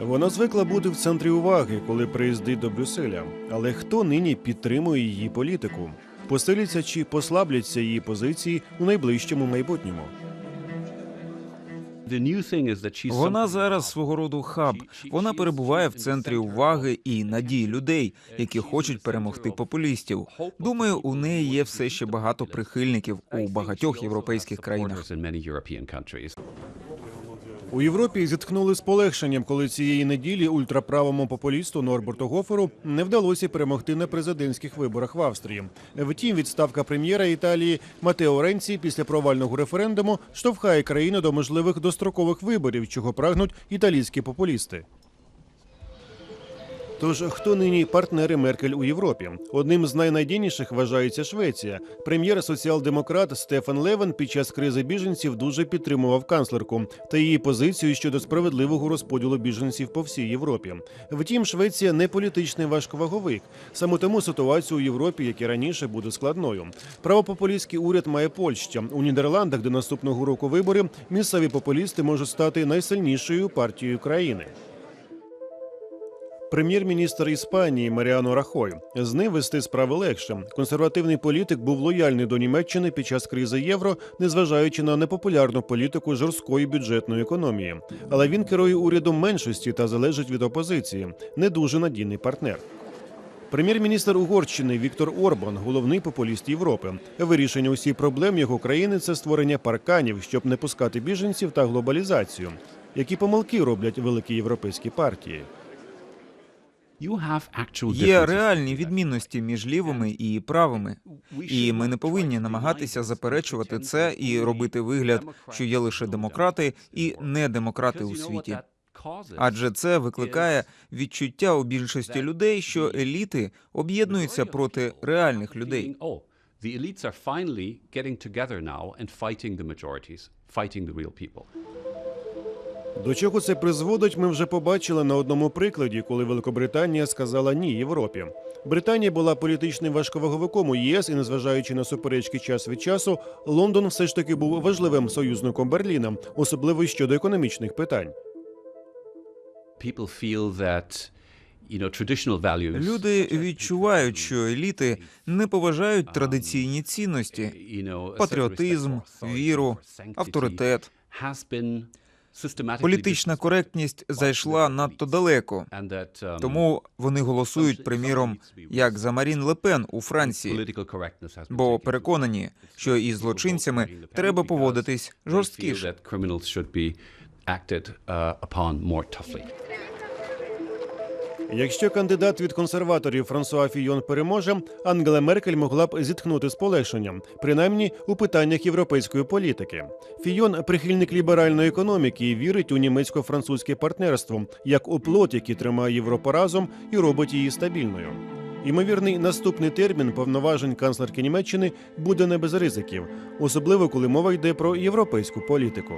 Вона звикла бути в центрі уваги, коли приїздить до Брюсселя. Але хто нині підтримує її політику? Посиляться чи послабляться її позиції у найближчому майбутньому? Вона зараз свого роду хаб. Вона перебуває в центрі уваги і надії людей, які хочуть перемогти популістів. Думаю, у неї є все ще багато прихильників у багатьох європейських країнах. У Європі зітхнули з полегшенням, коли цієї неділі ультраправому популісту Норберту Гоферу не вдалося перемогти на президентських виборах в Австрії. Втім, відставка прем'єра Італії Матео Ренці після провального референдуму штовхає країну до можливих дострокових виборів, чого прагнуть італійські популісти. Тож хто нині партнери Меркель у Європі? Одним з найнадійніших вважається Швеція. Прем'єр соціал-демократ Стефан Левен під час кризи біженців дуже підтримував канцлерку та її позицію щодо справедливого розподілу біженців по всій Європі. Втім, Швеція не політичний важковаговик. Саме тому ситуація у Європі, як і раніше, буде складною. Правопопулістський уряд має Польща у Нідерландах, де наступного року вибори місцеві популісти можуть стати найсильнішою партією країни. Прем'єр-міністр Іспанії Маріано Рахой з ним вести справи легше. Консервативний політик був лояльний до Німеччини під час кризи євро, незважаючи на непопулярну політику жорсткої бюджетної економії. Але він керує урядом меншості та залежить від опозиції. Не дуже надійний партнер. Прем'єр-міністр Угорщини Віктор Орбан, головний популіст Європи. Вирішення усіх проблем його країни це створення парканів, щоб не пускати біженців та глобалізацію. Які помилки роблять великі європейські партії? Є реальні відмінності між лівими і правими, і ми не повинні намагатися заперечувати це і робити вигляд, що є лише демократи і недемократи у світі. Адже це викликає відчуття у більшості людей, що еліти об'єднуються проти реальних людей. The elites are finally getting together now and fighting the majorities, fighting the real people. До чого це призводить, ми вже побачили на одному прикладі, коли Великобританія сказала ні Європі. Британія була політичним важковаговиком у єС, і незважаючи на суперечки час від часу, Лондон все ж таки був важливим союзником Берліна, особливо щодо економічних питань. Люди відчувають, що еліти не поважають традиційні цінності, know, патріотизм, віру, авторитет. Політична коректність зайшла надто далеко. Um, Тому вони голосують, приміром, як за Марін Лепен у Франції, бо переконані, що із злочинцями треба поводитись жорсткіше. Якщо кандидат від консерваторів Франсуа Фійон переможе, Ангела Меркель могла б зітхнути з полегшенням, принаймні у питаннях європейської політики. Фійон прихильник ліберальної економіки і вірить у німецько-французьке партнерство як у плот, який тримає Європу разом і робить її стабільною. Ймовірний наступний термін повноважень канцлерки Німеччини буде не без ризиків, особливо коли мова йде про європейську політику.